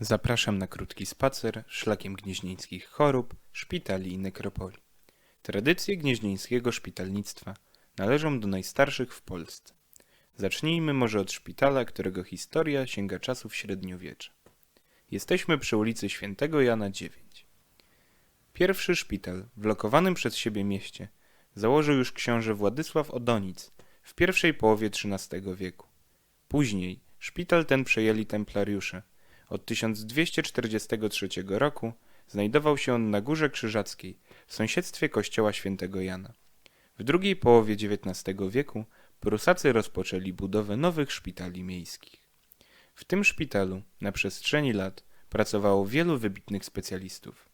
Zapraszam na krótki spacer szlakiem gnieźnieńskich chorób, szpitali i nekropolii. Tradycje gnieźnieńskiego szpitalnictwa należą do najstarszych w Polsce. Zacznijmy może od szpitala, którego historia sięga czasów średniowiecza. Jesteśmy przy ulicy Świętego Jana 9. Pierwszy szpital w lokowanym przez siebie mieście założył już książę Władysław Odonic w pierwszej połowie XIII wieku. Później szpital ten przejęli templariusze. Od 1243 roku znajdował się on na Górze Krzyżackiej w sąsiedztwie kościoła świętego Jana. W drugiej połowie XIX wieku Prusacy rozpoczęli budowę nowych szpitali miejskich. W tym szpitalu na przestrzeni lat pracowało wielu wybitnych specjalistów.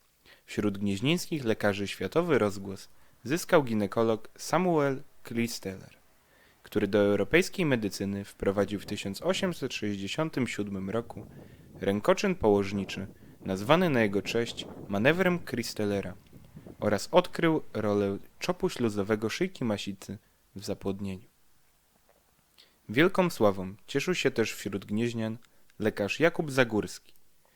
Wśród gnieźnieńskich lekarzy światowy rozgłos zyskał ginekolog Samuel Christeller, który do europejskiej medycyny wprowadził w 1867 roku rękoczyn położniczy, nazwany na jego cześć manewrem Christellera oraz odkrył rolę czopu śluzowego szyjki masicy w zapłodnieniu. Wielką sławą cieszył się też wśród gnieźnian lekarz Jakub Zagórski,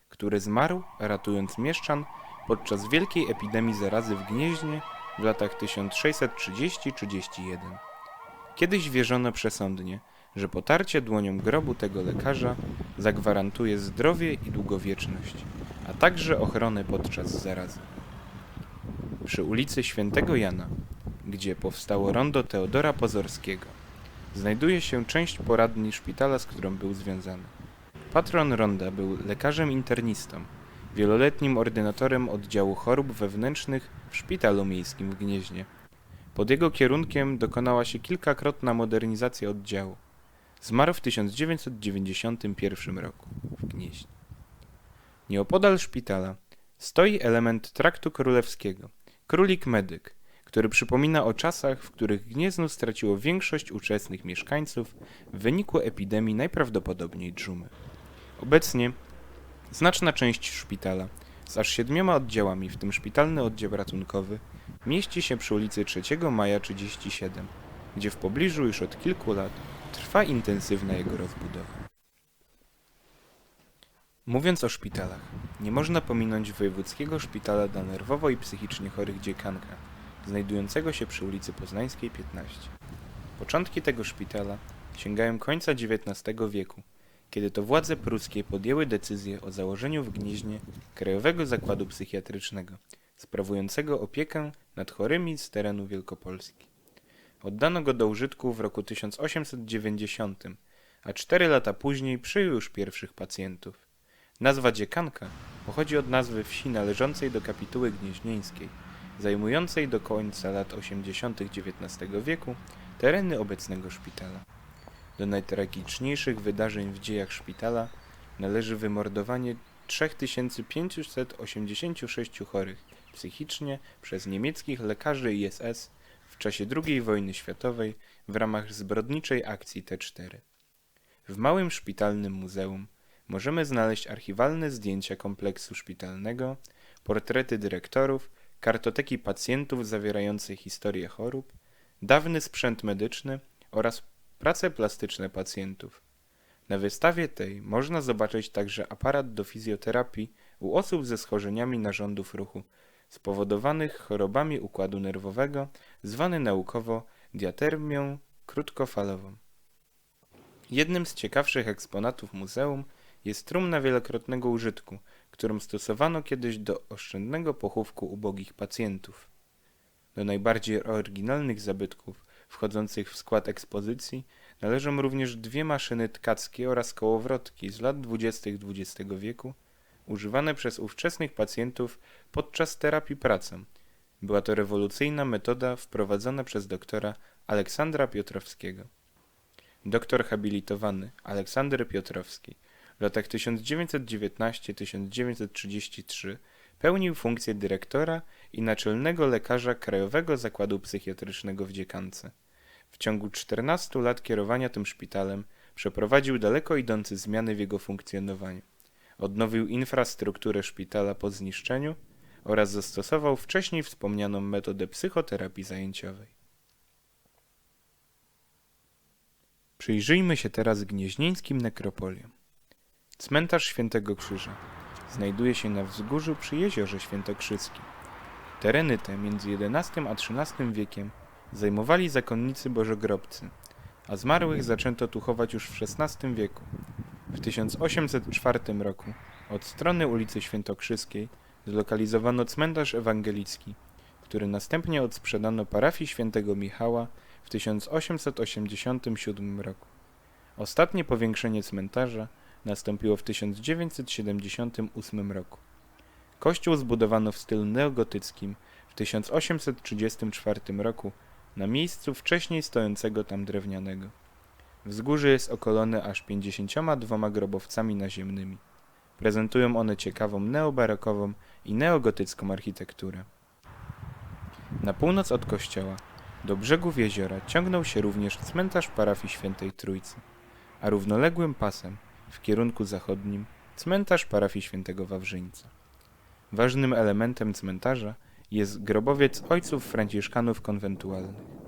który zmarł ratując mieszczan podczas wielkiej epidemii zarazy w Gnieźnie w latach 1630-31. Kiedyś wierzono przesądnie, że potarcie dłonią grobu tego lekarza zagwarantuje zdrowie i długowieczność, a także ochronę podczas zarazy. Przy ulicy Świętego Jana, gdzie powstało rondo Teodora Pozorskiego, znajduje się część poradni szpitala, z którą był związany. Patron ronda był lekarzem internistą, wieloletnim ordynatorem oddziału chorób wewnętrznych w szpitalu miejskim w Gnieźnie. Pod jego kierunkiem dokonała się kilkakrotna modernizacja oddziału. Zmarł w 1991 roku w Gnieźnie. Nieopodal szpitala stoi element traktu królewskiego, królik medyk, który przypomina o czasach, w których Gniezno straciło większość uczestnych mieszkańców w wyniku epidemii najprawdopodobniej dżumy. Obecnie znaczna część szpitala z aż siedmioma oddziałami, w tym szpitalny oddział ratunkowy, mieści się przy ulicy 3 Maja 37, gdzie w pobliżu już od kilku lat trwa intensywna jego rozbudowa. Mówiąc o szpitalach, nie można pominąć Wojewódzkiego Szpitala dla nerwowo i psychicznie chorych Dziekanka, znajdującego się przy ulicy Poznańskiej 15. Początki tego szpitala sięgają końca XIX wieku, kiedy to władze pruskie podjęły decyzję o założeniu w Gnieźnie Krajowego Zakładu Psychiatrycznego, sprawującego opiekę nad chorymi z terenu Wielkopolski. Oddano go do użytku w roku 1890, a cztery lata później przyjął już pierwszych pacjentów. Nazwa Dziekanka pochodzi od nazwy wsi należącej do kapituły gnieźnieńskiej, zajmującej do końca lat 80. XIX wieku tereny obecnego szpitala. Do najtragiczniejszych wydarzeń w dziejach szpitala należy wymordowanie 3586 chorych psychicznie przez niemieckich lekarzy ISS czasie II wojny światowej w ramach zbrodniczej akcji T4. W małym szpitalnym muzeum możemy znaleźć archiwalne zdjęcia kompleksu szpitalnego, portrety dyrektorów, kartoteki pacjentów zawierające historię chorób, dawny sprzęt medyczny oraz prace plastyczne pacjentów. Na wystawie tej można zobaczyć także aparat do fizjoterapii u osób ze schorzeniami narządów ruchu spowodowanych chorobami układu nerwowego, zwany naukowo diatermią krótkofalową. Jednym z ciekawszych eksponatów muzeum jest trumna wielokrotnego użytku, którą stosowano kiedyś do oszczędnego pochówku ubogich pacjentów. Do najbardziej oryginalnych zabytków wchodzących w skład ekspozycji należą również dwie maszyny tkackie oraz kołowrotki z lat 20. XX wieku, używane przez ówczesnych pacjentów podczas terapii pracą. Była to rewolucyjna metoda wprowadzona przez doktora Aleksandra Piotrowskiego. Doktor habilitowany Aleksander Piotrowski w latach 1919-1933 pełnił funkcję dyrektora i naczelnego lekarza Krajowego Zakładu Psychiatrycznego w Dziekance. W ciągu 14 lat kierowania tym szpitalem przeprowadził daleko idące zmiany w jego funkcjonowaniu. Odnowił infrastrukturę szpitala po zniszczeniu oraz zastosował wcześniej wspomnianą metodę psychoterapii zajęciowej. Przyjrzyjmy się teraz gnieźnieńskim nekropoliom. Cmentarz Świętego Krzyża. znajduje się na wzgórzu przy jeziorze świętokrzyskim. Tereny te między XI a XIII wiekiem zajmowali zakonnicy bożogrobcy, a zmarłych zaczęto tu chować już w XVI wieku. W 1804 roku od strony ulicy Świętokrzyskiej zlokalizowano cmentarz ewangelicki, który następnie odsprzedano parafii świętego Michała w 1887 roku. Ostatnie powiększenie cmentarza nastąpiło w 1978 roku. Kościół zbudowano w stylu neogotyckim w 1834 roku na miejscu wcześniej stojącego tam drewnianego. Wzgórze jest okolone aż 52 grobowcami naziemnymi. Prezentują one ciekawą neobarokową i neogotycką architekturę. Na północ od kościoła, do brzegów jeziora ciągnął się również cmentarz parafii Świętej Trójcy, a równoległym pasem, w kierunku zachodnim, cmentarz parafii Świętego Wawrzyńca. Ważnym elementem cmentarza jest grobowiec ojców franciszkanów konwentualnych.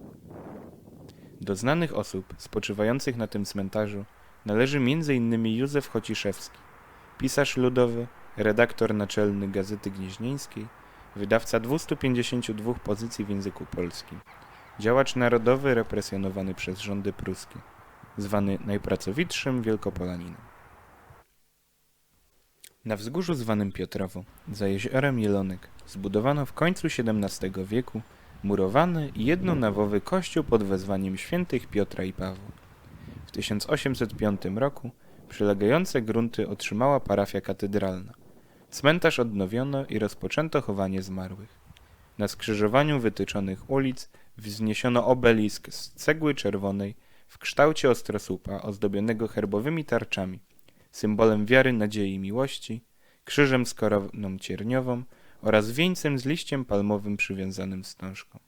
Do znanych osób spoczywających na tym cmentarzu należy m.in. Józef Chociszewski, pisarz ludowy, redaktor naczelny Gazety Gnieźnieńskiej, wydawca 252 pozycji w języku polskim, działacz narodowy represjonowany przez rządy pruskie, zwany najpracowitszym Wielkopolaninem. Na wzgórzu zwanym Piotrowo, za jeziorem Jelonek, zbudowano w końcu XVII wieku murowany jednonawowy kościół pod wezwaniem świętych Piotra i Pawła. W 1805 roku przylegające grunty otrzymała parafia katedralna. Cmentarz odnowiono i rozpoczęto chowanie zmarłych. Na skrzyżowaniu wytyczonych ulic wzniesiono obelisk z cegły czerwonej w kształcie ostrosłupa ozdobionego herbowymi tarczami, symbolem wiary, nadziei i miłości, krzyżem z koroną cierniową oraz wieńcem z liściem palmowym przywiązanym wstążką.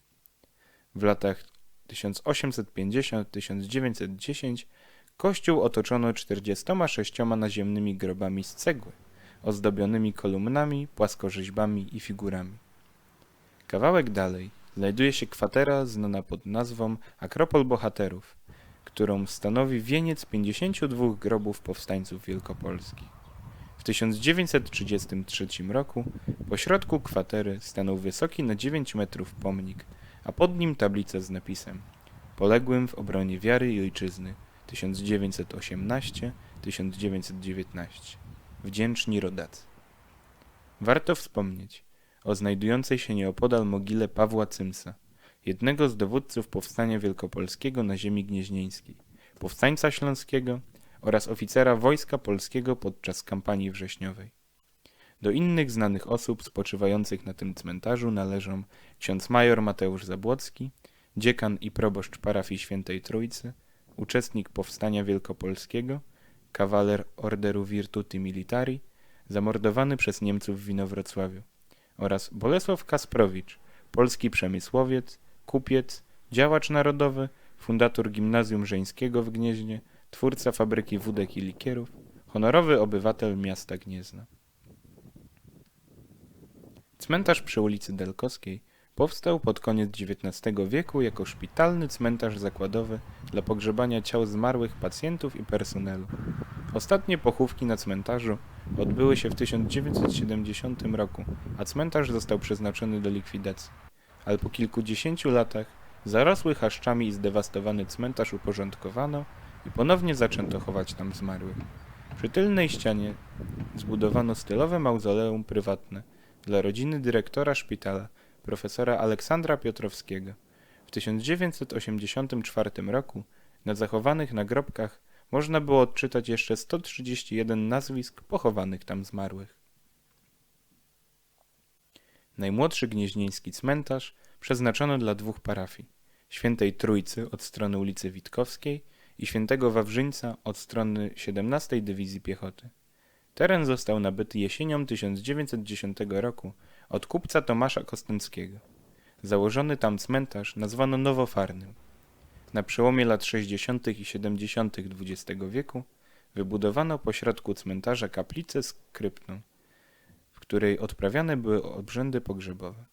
W latach 1850-1910 kościół otoczono 46 naziemnymi grobami z cegły, ozdobionymi kolumnami, płaskorzeźbami i figurami. Kawałek dalej znajduje się kwatera znana pod nazwą Akropol Bohaterów, którą stanowi wieniec 52 grobów powstańców wielkopolskich. W 1933 roku pośrodku kwatery stanął wysoki na 9 metrów pomnik, a pod nim tablica z napisem Poległym w obronie wiary i ojczyzny 1918-1919. Wdzięczni rodacy. Warto wspomnieć o znajdującej się nieopodal mogile Pawła Cymsa, jednego z dowódców powstania wielkopolskiego na ziemi gnieźnieńskiej, powstańca śląskiego oraz oficera Wojska Polskiego podczas kampanii wrześniowej. Do innych znanych osób spoczywających na tym cmentarzu należą ksiądz major Mateusz Zabłocki, dziekan i proboszcz parafii Świętej Trójcy, uczestnik powstania wielkopolskiego, kawaler Orderu Virtuti Militari, zamordowany przez Niemców w Winowrocławiu, oraz Bolesław Kasprowicz, polski przemysłowiec, kupiec, działacz narodowy, fundator Gimnazjum Żeńskiego w Gnieźnie, twórca fabryki wódek i likierów, honorowy obywatel miasta Gniezna. Cmentarz przy ulicy Delkowskiej powstał pod koniec XIX wieku jako szpitalny cmentarz zakładowy dla pogrzebania ciał zmarłych pacjentów i personelu. Ostatnie pochówki na cmentarzu odbyły się w 1970 roku, a cmentarz został przeznaczony do likwidacji. Ale po kilkudziesięciu latach zarosły chaszczami i zdewastowany cmentarz uporządkowano i ponownie zaczęto chować tam zmarłych. Przy tylnej ścianie zbudowano stylowe mauzoleum prywatne dla rodziny dyrektora szpitala, profesora Aleksandra Piotrowskiego. W 1984 roku na zachowanych nagrobkach można było odczytać jeszcze 131 nazwisk pochowanych tam zmarłych. Najmłodszy gnieźnieński cmentarz przeznaczono dla dwóch parafii. Świętej Trójcy od strony ulicy Witkowskiej i Świętego Wawrzyńca od strony 17 Dywizji Piechoty. Teren został nabyty jesienią 1910 roku od kupca Tomasza Kostęckiego. Założony tam cmentarz nazwano Nowofarnym. Na przełomie lat 60. i 70. XX wieku wybudowano pośrodku cmentarza kaplicę z kryptą, w której odprawiane były obrzędy pogrzebowe.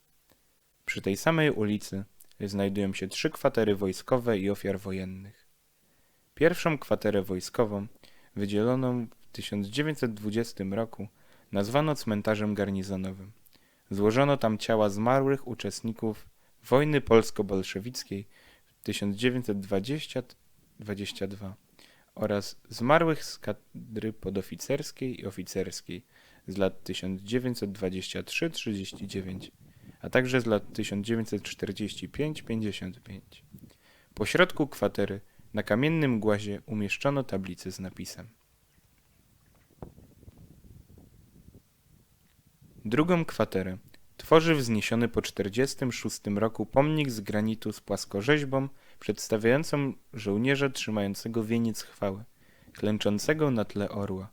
Przy tej samej ulicy znajdują się trzy kwatery wojskowe i ofiar wojennych. Pierwszą kwaterę wojskową, wydzieloną w 1920 roku nazwano cmentarzem garnizonowym. Złożono tam ciała zmarłych uczestników wojny polsko-bolszewickiej w 1920-22 oraz zmarłych z kadry podoficerskiej i oficerskiej z lat 1923-39, a także z lat 1945-55. Po środku kwatery na kamiennym głazie umieszczono tablicę z napisem. Drugą kwaterę tworzy wzniesiony po 46 roku pomnik z granitu z płaskorzeźbą przedstawiającą żołnierza trzymającego wieniec chwały, klęczącego na tle orła.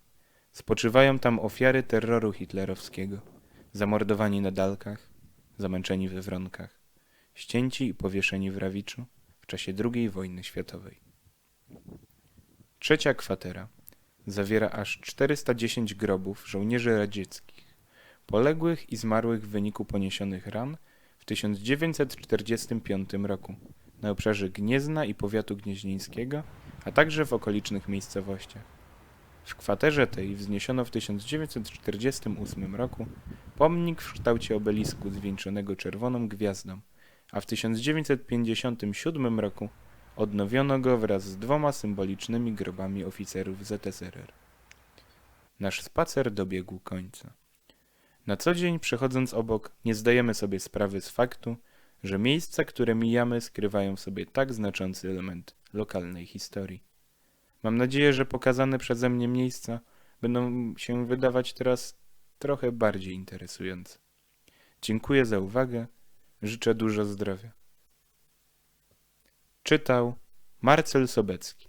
Spoczywają tam ofiary terroru hitlerowskiego, zamordowani na dalkach, zamęczeni we wronkach, ścięci i powieszeni w Rawiczu w czasie II wojny światowej. Trzecia kwatera zawiera aż 410 grobów żołnierzy radzieckich, poległych i zmarłych w wyniku poniesionych ran w 1945 roku na obszarze Gniezna i powiatu gnieźnieńskiego, a także w okolicznych miejscowościach. W kwaterze tej wzniesiono w 1948 roku pomnik w kształcie obelisku zwieńczonego czerwoną gwiazdą, a w 1957 roku odnowiono go wraz z dwoma symbolicznymi grobami oficerów ZSRR. Nasz spacer dobiegł końca. Na co dzień przechodząc obok nie zdajemy sobie sprawy z faktu, że miejsca, które mijamy, skrywają w sobie tak znaczący element lokalnej historii. Mam nadzieję, że pokazane przeze mnie miejsca będą się wydawać teraz trochę bardziej interesujące. Dziękuję za uwagę, życzę dużo zdrowia. Czytał Marcel Sobecki.